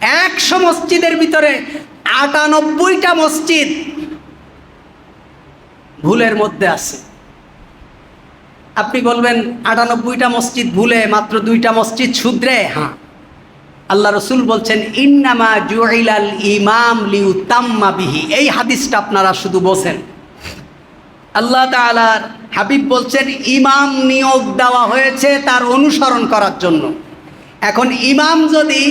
একশো মসজিদের ভিতরে আটানব্বইটা মসজিদ ভুলের মধ্যে আছে। আপনি বলবেন, আটানব্বইটা মসজিদ ভুলে মাত্র দুইটা মসজিদ শুধরে? হ্যাঁ। আল্লাহ রসুল বলছেন, ইন্নামা জুইলাল ইমাম লিউ তাম্মা বিহি। এই হাদিসটা আপনারা শুধু বসেন আল্লাহ তালার হাবিব বলছেন, ইমাম নিয়োগ দেওয়া হয়েছে তার অনুসরণ করার জন্য। এখন ইমাম যদি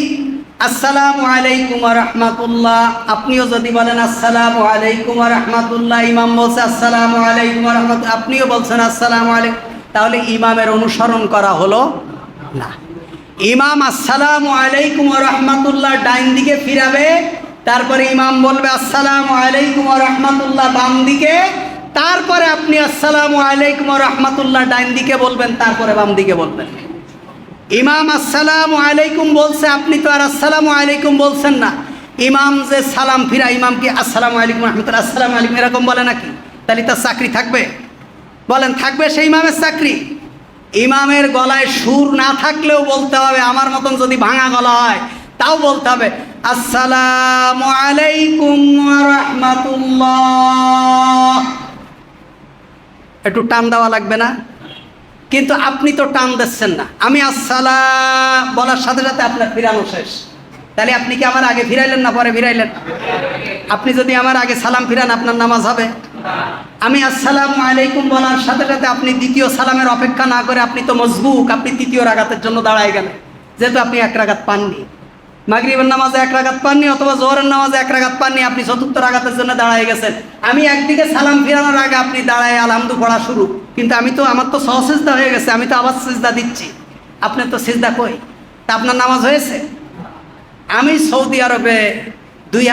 আসসালামু আলাইকুম রহমাতুল্লাহ। আপনিও যদি বলেন আসসালামু আলাইকুম রহমাতুল্লাহ, ইমাম বলছে আসসালামু আলাইকুম রহমত আপনিও বলছেন আসসালামু আলাইকুম। তাহলে ইমামের অনুসরণ করা হলো না। ইমাম আসসালামু আলাইকুম রহমাতুল্লাহ ডাইন দিকে ফিরাবে, তারপরে ইমাম বলবে আসসালামু আলাইকুম রহমাতুল্লাহ বাম দিকে, তারপরে আপনি আসসালামু আলাইকুম রহমাতুল্লাহ ডাইন দিকে বলবেন, তারপরে বাম দিকে বলবেন। ইমাম আসসালামু আলাইকুম বলছে, আপনি তো আর আসসালামু আলাইকুম বলছেন না। ইমাম যে সালাম ফিরা, ইমাম কি আসসালামু আলাইকুম রহমতুল্লাহ, আসসালামু আলাইকুম এরকম বলে নাকি? তাহলে তার চাকরি থাকবে? বলেন, থাকবে সেই ইমামের চাকরি। ইমামের গলায় সুর না থাকলেও বলতে হবে, আমার মতন যদি ভাঙা গলা হয়, তাও বলতে হবে, আসসালামু আলাইকুম রহমতুল্লাহ। একটু টান দেওয়া লাগবে না? কিন্তু আপনি তো টান দিচ্ছেন না। আমি আসসালাম বলার সাথে সাথে আপনার ফিরানো শেষ। তাহলে আপনি কি আমার আগে ফিরাইলেন না পরে ফিরাইলেন? আপনি যদি আমার আগে সালাম ফিরান, আপনার নামাজ হবে। আমি আসসালাম আলাইকুম বলার সাথে সাথে আপনি দ্বিতীয় সালামের অপেক্ষা না করে আপনি তো মজবুক, আপনি তৃতীয় রাগাতের জন্য দাঁড়ায় গেলেন। যেহেতু আপনি এক রাগাত পাননি। মাগরিবের নামাজে এক রাগাত পাননি অথবা জোহরের নামাজে এক রাগাত পাননি, আপনি চতুর্থ রাগাতের জন্য দাঁড়ায় গেছেন। আমি একদিকে সালাম ফিরানোর আগে আপনি দাঁড়ায় আলহামদু পড়া শুরু। কিন্তু আমি তো, আমার তো সহসিজদা হয়ে গেছে, আমি তো আবার সিজদা দিচ্ছি। আপনি তো সিজদা কই? তা আপনার নামাজ হয়েছে? আমি সৌদি আরবে দুই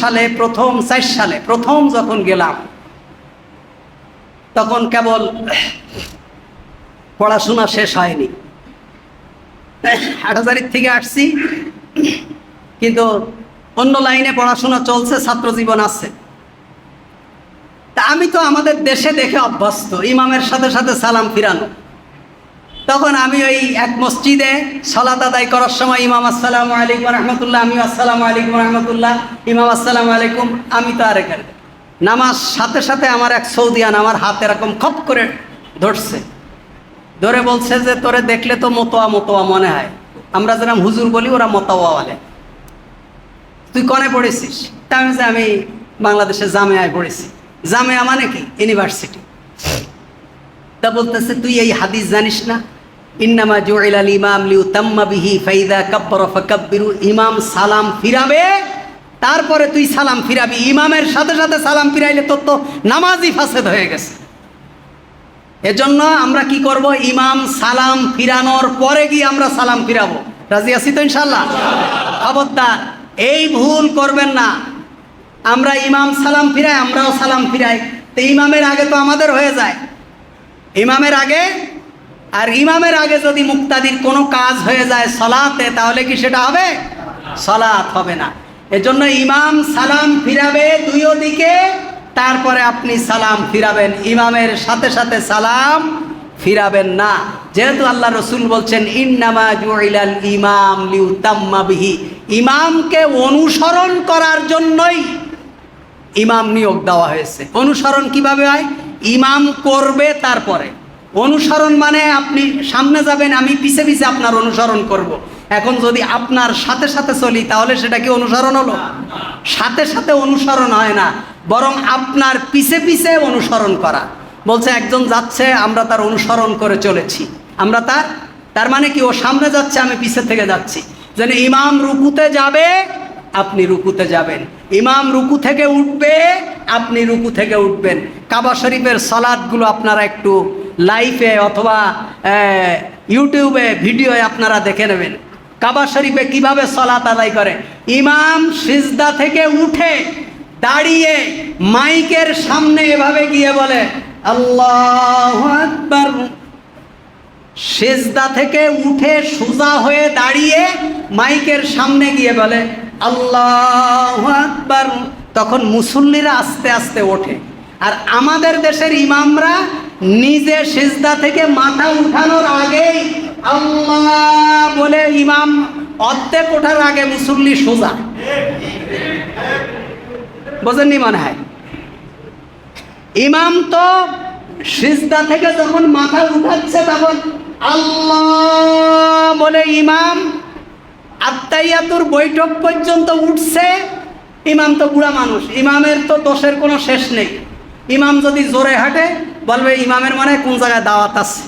সালে, প্রথম চার সালে, প্রথম যখন গেলাম, তখন কেবল পড়াশোনা শেষ হয়নি। হাটাজারির থেকে আসছি, কিন্তু অন্য লাইনে পড়াশোনা চলছে ছাত্র জীবন আছে। তা আমি তো আমাদের দেশে দেখে অভ্যস্ত। ইমামের সাথে সাথে সালাম ফিরানো। তখন আমি ওই এক মসজিদে সলাত আদায় করার সময় ইমাম আসসালামু আলাইকুম রহমতুল্লাহ আমি আসসালামু আলাইকুম রহমতুল্লাহ, ইমাম আসসালামু আলাইকুম, আমি তো আর এখানে নামাজ সাথে সাথে আমার এক সৌদিয়ান আমার হাত এরকম খপ করে ধরছে। ধরে বলছে যে তোরে দেখলে তো মতোয়া মতোয়া মনে হয়। আমরা যেরকম হুজুর বলি, ওরা মতোয়া বলে। তুই কনে পড়েছিস? তা আমি যে আমি বাংলাদেশে জামেয়ায় পড়েছি। জামেয়া মানে কি? ইউনিভার্সিটি তা বলতেছে, তুই এই হাদিস জানিস না? ইন্নামা জুইল আল ইমাম লিউ ফাইদা কাব্বর ফাকাব্বিরু, ইমাম সালাম ফিরাবে, তারপরে তুই সালাম ফিরাবি। ইমামের সাথে সাথে সালাম ফিরাইলে তোর তো নামাজই ফাসেদ হয়ে গেছে। এজন্য আমরা কি করব? ইমাম সালাম ফিরানোর পরে গিয়ে আমরা সালাম ফিরাবো। রাজি আছি তো ইনশাল্লাহ খবরদার, এই ভুল করবেন না। আমরা ইমাম সালাম ফিরাই, আমরাও সালাম ফিরাই। তো ইমামের আগে তো আমাদের হয়ে যায়। ইমামের আগে, আর ইমামের আগে যদি মুক্তাদির কোনো কাজ হয়ে যায় সলাতে, তাহলে কি সেটা হবে? সলাত হবে না। এজন্য ইমাম সালাম ফিরাবে দুইও দিকে, তারপরে আপনি সালাম ফিরাবেন। ইমামের সাথে সাথে সালাম ফিরাবেন না। যেহেতু আল্লাহ রসুল বলছেন, ইন্নামা জুইলাল ইমাম লিউতাম্মাবিহি ইমামকে অনুসরণ করার জন্যই ইমাম নিয়োগ দেওয়া হয়েছে। অনুসরণ কীভাবে হয়? ইমাম করবে তারপরে। অনুসরণ মানে আপনি সামনে যাবেন, আমি পিছে পিছে আপনার অনুসরণ করব। এখন যদি আপনার সাথে সাথে চলি, তাহলে সেটা কি অনুসরণ হলো? সাথে সাথে অনুসরণ হয় না, বরং আপনার পিছে পিছে অনুসরণ করা। বলছে, একজন যাচ্ছে, আমরা তার অনুসরণ করে চলেছি। আমরা তার তার মানে কি, ও সামনে যাচ্ছে, আমি পিছে থেকে যাচ্ছি। যেন ইমাম রুকুতে যাবে আপনি রুকুতে যাবেন। ইমাম রুকু থেকে উঠবে, আপনি রুকু থেকে উঠবেন। কাবা শরীফের সলাদগুলো আপনারা একটু লাইভে অথবা ইউটিউবে ভিডিওয়ে আপনারা দেখে নেবেন। কাবা শরীফে কীভাবে সলাত আদায় করে? ইমাম সিজদা থেকে উঠে দাঁড়িয়ে মাইকের সামনে এভাবে গিয়ে বলে, আল্লাহ সেজদা থেকে উঠে সোজা হয়ে দাঁড়িয়ে মাইকের সামনে গিয়ে বলে আল্লাহ আকবার। তখন মুসল্লিরা আস্তে আস্তে ওঠে। আর আমাদের দেশের ইমামরা নিজে সিজদা থেকে মাথা উঠানোর আগেই আল্লাহ বলে, ইমাম, অর্ধেক ওঠার আগে মুসল্লি সোজা। বোঝেননি মনে হয়? ইমাম তো সিজদা থেকে যখন মাথা উঠাচ্ছে, তখন আল্লাহ বলে, ইমাম আত্মাইয়াতুর বৈঠক পর্যন্ত উঠছে, ইমাম তো বুড়া মানুষ, ইমামের তো দোষের কোনো শেষ নেই। ইমাম যদি জোরে হাঁটে, বলবে ইমামের মনে কোন জায়গায় দাওয়াত আছে।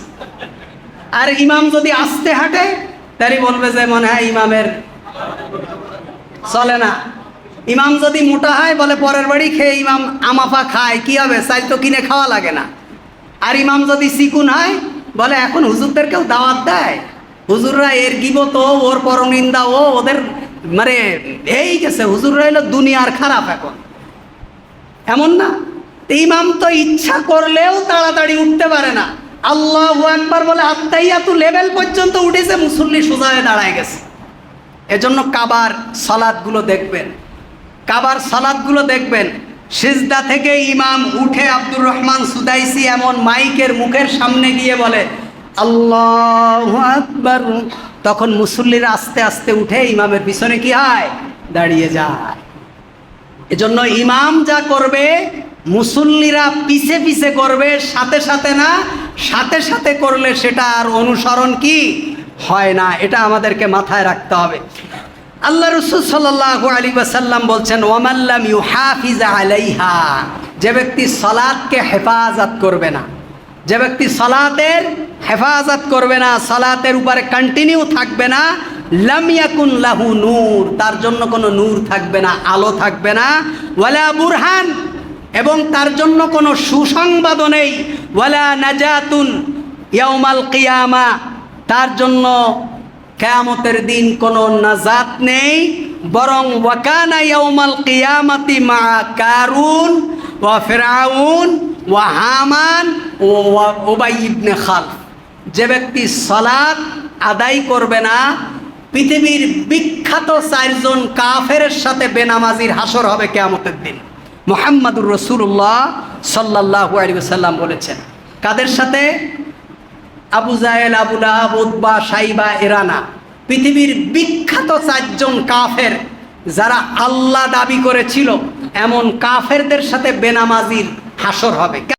আর ইমাম যদি আসতে হাঁটে, তারই বলবে যে মনে হয় ইমামের চলে না। ইমাম যদি মোটা হয়, বলে পরের বাড়ি খেয়ে ইমাম আমাফা খায়, কি হবে? চাই তো কিনে খাওয়া লাগে না। আর ইমাম যদি চিকুন হয়, বলে এখন হুজুরদের কেউ দাওয়াত দেয়। হুজুররা এর গিবত ওর পরনিন্দা, ও ওদের মানে এই গেছে। হুজুররা এলো দুনিয়ার খারাপ এখন। এমন না? ইমাম তো ইচ্ছা করলেও তাড়াতাড়ি উঠতে পারে না। আল্লাহ একবার বলে আত্মাইয়া তো লেভেল পর্যন্ত উঠেছে, মুসল্লি সোজা হয়ে দাঁড়ায় গেছে। এজন্য কাবার সালাদগুলো দেখবেন। কাবার সালাদগুলো দেখবেন। সিজদা থেকে ইমাম উঠে আব্দুর রহমান সুদাইসি এমন মাইকের মুখের সামনে গিয়ে বলে আল্লাহ আকবার। তখন মুসল্লিরা আস্তে আস্তে উঠে ইমামের পিছনে কি হয়? দাঁড়িয়ে যায়। এজন্য ইমাম যা করবে, মুসল্লিরা পিছে পিছে করবে, সাথে সাথে না, সাথে সাথে করলে সেটা আর অনুসরণ কি? হয় না, এটা আমাদেরকে মাথায় রাখতে হবে। আল্লাহ রসুল সাল্লাহ আলী ওয়াসাল্লাম বলছেন ওয়ামাল্লাম ইউ হাফিজা আলাইহা যে ব্যক্তি সলাদকে হেফাজত করবে না। যে ব্যক্তি সালাতের হেফাজত করবে না, সালাতের উপরে কন্টিনিউ থাকবে না লামিয়াকুন লাহু নূর, তার জন্য কোনো নূর থাকবে না, আলো থাকবে না, ওয়ালা বুরহান, এবং তার জন্য কোনো সুসংবাদও নেই, ওয়ালা নাজাতুন ইয়াউমাল কিয়ামা, তার জন্য কেয়ামতের দিন কোনো নাজাত নেই, বরং ওয়াকানা ইয়াউমাল কিয়ামাতি মা কারুন ওয়া ফিরাউন ওয়া হামান ও খালফ। যে ব্যক্তি সলাৎ আদায় করবে না, পৃথিবীর বিখ্যাত চারজন কাফের সাথে বেনামাজির হাসর হবে কেয়ামতের দিন। মোহাম্মদুর রসুল্লাহ সাল্লাহ আলী সাল্লাম বলেছেন, কাদের সাথে? আবু জাহেল আবুল আহাব উদ্বা সাইবা, এরানা। পৃথিবীর বিখ্যাত চারজন কাফের যারা আল্লাহ দাবি করেছিল, এমন কাফেরদের সাথে বেনামাজির হাসর হবে।